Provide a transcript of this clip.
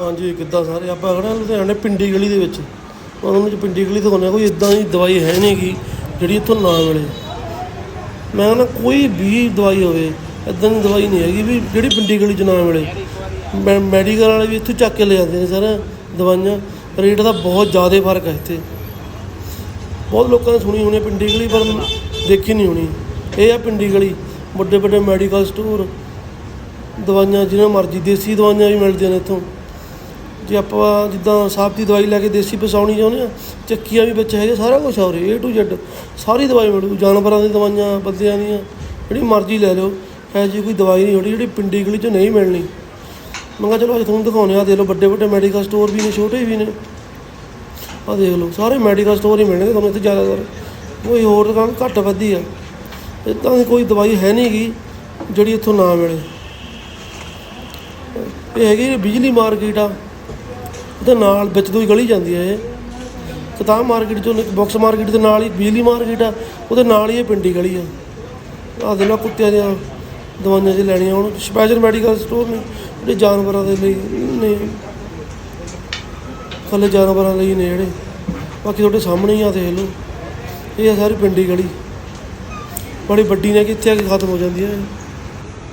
ਹਾਂਜੀ, ਕਿੱਦਾਂ ਸਾਰੇ? ਆਪਾਂ ਖੜਾ ਲੁਧਿਆਣੇ ਪਿੰਡੀ ਗਲੀ ਦੇ ਵਿੱਚ। ਉਹਨਾਂ ਵਿੱਚ ਪਿੰਡੀ ਗਲੀ ਦਿਖਾਉਂਦੇ ਹਾਂ, ਕੋਈ ਇਦਾਂ ਦੀ ਦਵਾਈ ਹੈ ਨਹੀਂ ਗੀ ਜਿਹੜੀ ਇੱਥੋਂ ਨਾ ਮਿਲੇ। ਮੈਂ ਕਹਿੰਦਾ, ਕੋਈ ਵੀ ਦਵਾਈ ਹੋਵੇ ਇਦਾਂ ਦੀ ਦਵਾਈ ਨਹੀਂ ਹੈਗੀ ਵੀ ਜਿਹੜੀ ਪਿੰਡੀ ਗਲੀ 'ਚ ਨਾ ਮਿਲੇ। ਮੈ- ਮੈਡੀਕਲ ਵਾਲੇ ਵੀ ਇੱਥੋਂ ਚੱਕ ਕੇ ਲੈ ਜਾਂਦੇ ਨੇ ਸਰ, ਦਵਾਈਆਂ। ਰੇਟ ਦਾ ਬਹੁਤ ਜ਼ਿਆਦਾ ਫ਼ਰਕ ਹੈ ਇੱਥੇ। ਬਹੁਤ ਲੋਕਾਂ ਨੇ ਸੁਣੀ ਹੋਣੀ ਹੈ ਪਿੰਡੀ ਗਲੀ, ਪਰ ਦੇਖੀ ਨਹੀਂ ਹੋਣੀ। ਇਹ ਆ ਪਿੰਡੀ ਗਲੀ ਵੱਡੇ ਵੱਡੇ ਮੈਡੀਕਲ ਸਟੋਰ। ਦਵਾਈਆਂ ਜਿਹਨਾਂ ਮਰਜ਼ੀ, ਦੇਸੀ ਦਵਾਈਆਂ ਵੀ ਮਿਲਦੀਆਂ ਨੇ ਇੱਥੋਂ। ਜੇ ਆਪਾਂ ਜਿੱਦਾਂ ਸਾਫ਼ ਦੀ ਦਵਾਈ ਲੈ ਕੇ ਦੇਸੀ ਪਸਾਉਣੀ ਚਾਹੁੰਦੇ ਆ ਚੱਕੀਆਂ ਵੀ ਵਿੱਚ ਹੈਗੇ ਸਾਰਾ ਕੁਝ ਆ ਉਰੇ ਏ ਟੂ Z, ਸਾਰੀ ਦਵਾਈ ਮਿਲੂ, ਜਾਨਵਰਾਂ ਦੀ ਦਵਾਈਆਂ, ਬੰਦਿਆਂ ਦੀਆਂ, ਜਿਹੜੀ ਮਰਜ਼ੀ ਲੈ ਲਓ ਹੈ ਜੀ ਕੋਈ ਦਵਾਈ ਨਹੀਂ ਹੋਣੀ ਜਿਹੜੀ ਪਿੰਡੀ ਗਲੀ 'ਚ ਨਹੀਂ ਮਿਲਣੀ। ਮੈਂ ਕਿਹਾ ਚਲੋ ਅੱਜ ਤੁਹਾਨੂੰ ਦਿਖਾਉਂਦੇ ਆ ਦੇਖ ਲਓ ਵੱਡੇ ਵੱਡੇ ਮੈਡੀਕਲ ਸਟੋਰ ਵੀ ਨੇ, ਛੋਟੇ ਵੀ ਨੇ। ਆ ਦੇਖ ਲਓ, ਸਾਰੇ ਮੈਡੀਕਲ ਸਟੋਰ ਹੀ ਮਿਲਣਗੇ ਤੁਹਾਨੂੰ ਇੱਥੇ ਜ਼ਿਆਦਾਤਰ। ਕੋਈ ਹੋਰ ਦੁਕਾਨ ਘੱਟ ਵੱਧੀ ਆ। ਇੱਦਾਂ ਦੀ ਕੋਈ ਦਵਾਈ ਹੈ ਨਹੀਂ ਗੀ, ਜਿਹੜੀ ਇੱਥੋਂ ਨਾ ਮਿਲੇ। ਇਹ ਹੈਗੀ ਬਿਜਲੀ ਮਾਰਕੀਟ ਆ। ਉਹਦੇ ਨਾਲ ਵਿੱਚ ਦੋ ਹੀ ਗਲੀ ਜਾਂਦੀ ਹੈ ਇਹ। ਕਿਤਾਬ ਮਾਰਕੀਟ ਚੋਂ ਬਾਕਸ ਮਾਰਕੀਟ ਦੇ ਨਾਲ ਹੀ ਬਿਜਲੀ ਮਾਰਕੀਟ ਆ ਉਹਦੇ ਨਾਲ ਹੀ ਇਹ ਪਿੰਡੀ ਗਲੀ ਆ ਆਹ ਦੇ ਨਾਲ ਕੁੱਤਿਆਂ ਦੀਆਂ ਦਵਾਈਆਂ ਜੇ ਲੈਣੀਆਂ ਹੁਣ ਸਪੈਸ਼ਲ ਮੈਡੀਕਲ ਸਟੋਰ ਨੇ, ਜਿਹੜੇ ਜਾਨਵਰਾਂ ਦੇ ਲਈ ਨੇ। ਥੱਲੇ ਜਾਨਵਰਾਂ ਲਈ ਨੇ ਜਿਹੜੇ। ਬਾਕੀ ਤੁਹਾਡੇ ਸਾਹਮਣੇ ਹੀ ਆ ਦੇਖ ਲਓ। ਇਹ ਆ ਸਾਰੀ ਪਿੰਡੀ ਗਲੀ। ਬੜੀ ਵੱਡੀ ਨੇ ਕਿ ਇੱਥੇ ਆ ਕੇ ਖਤਮ ਹੋ ਜਾਂਦੀ ਹੈ।